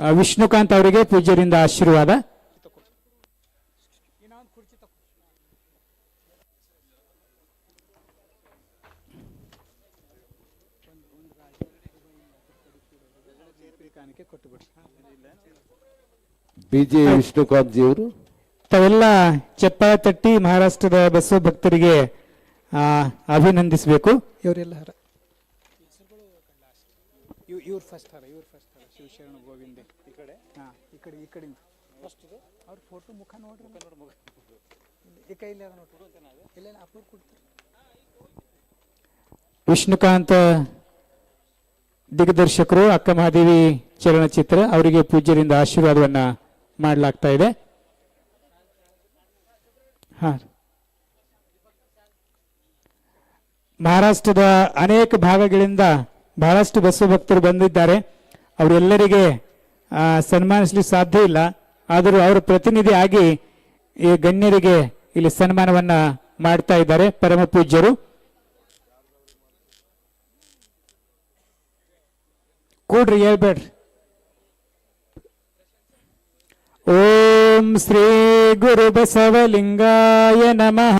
ವಿಷ್ಣುಕಾಂತ್ ಅವರಿಗೆ ಪೂಜ್ಯರಿಂದ ಆಶೀರ್ವಾದ. B J Vishnukant ಜಿಯವರು ತಾವೆಲ್ಲ ಚಪ್ಪಾಳೆ ತಟ್ಟಿ ಮಹಾರಾಷ್ಟ್ರದ ಬಸವ ಭಕ್ತರಿಗೆ ಆ, ಅಭಿನಂದಿಸಬೇಕು. ಇವರೆಲ್ಲ ಹರ ಇವ್ರು ಫಸ್ಟ್ ಹರ ಇವ್ರು ಫಸ್ಟ್ ಹರ ಶಿವಶರಣ ಗೋವಿಂದ. ಈ ಕಡೆ? ಹಾ ಈ ಕಡೆ ಈ ಕಡೆಯಿಂದ. ಫಸ್ಟ್ ಅವ್ರ ಫೋಟೋ ಮುಖ ನೋಡ್ರಿ. ಈ ಕೈಲಿ ಅದ ನೋಡ್ರಿ. ಇಲ್ಲ ಅಪ್ರೂವ್ ಕೊಡ್ತಾರೆ? ವಿಷ್ಣುಕಾಂತ ದಿಗ್ದರ್ಶಕರು ಅಕ್ಕ ಮಹಾದೇವಿ ಚಲನಚಿತ್ರ ಅವರಿಗೆ ಪೂಜ್ಯರಿಂದ ಆಶೀರ್ವಾದವನ್ನ ಮಾಡಲಾಗ್ತಾ ಇದೆ. ಹಾ. ಮಹಾರಾಷ್ಟ್ರದ ಅನೇಕ ಭಾಗಗಳಿಂದ ಬಹಳಷ್ಟು ಬಸವ ಭಕ್ತರು ಬಂದಿದ್ದಾರೆ. ಅವರೆಲ್ಲರಿಗೆ ಸನ್ಮಾನಿಸಲು ಸಾಧ್ಯ ಇಲ್ಲ. ಆದರೂ ಅವರ ಪ್ರತಿನಿಧಿ ಆಗಿ ಈ ಗಣ್ಯರಿಗೆ ಇಲ್ಲಿ ಸನ್ಮಾನವನ್ನ ಮಾಡ್ತಾ ಇದ್ದಾರೆ ಪರಮ ಪೂಜ್ಯರು. ಕೂಡ್ರಿ ಹೇಳ್ಬೇಡ್ರಿ. ಓಂ ಶ್ರೀ ಗುರು ಬಸವಲಿಂಗಾಯ ನಮಃ.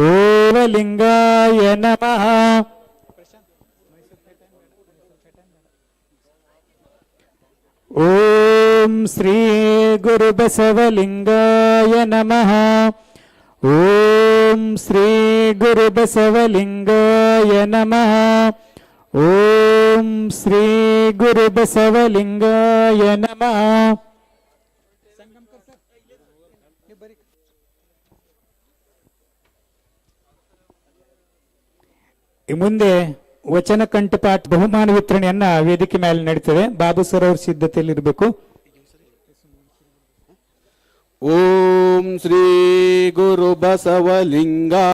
ಓವಲಿಂಗಾಯ ನಮಃ. ಓಂ ಶ್ರೀ ಗುರು ಬಸವಲಿಂಗಾಯ ನಮಃ ಓಂ ಶ್ರೀ ಗುರು ಬಸವಲಿಂಗಾಯ ನಮಃ ಓಂ ಶ್ರೀ ಗುರು ಬಸವಲಿಂಗಾಯ ನಮಃ ಮುಂದೆ ವಚನ ಕಂಠಪಾಠ ಬಹುಮಾನ ವಿತರಣೆಯನ್ನ ವೇದಿಕೆ ಮೇಲೆ ನಡೀತದೆ. ಬಾಬು ಸರ್ ಅವ್ರ ಸಿದ್ಧತೆಯಲ್ಲಿ ಇರಬೇಕು. ಓಂ ಶ್ರೀ ಗುರು ಬಸವಲಿಂಗ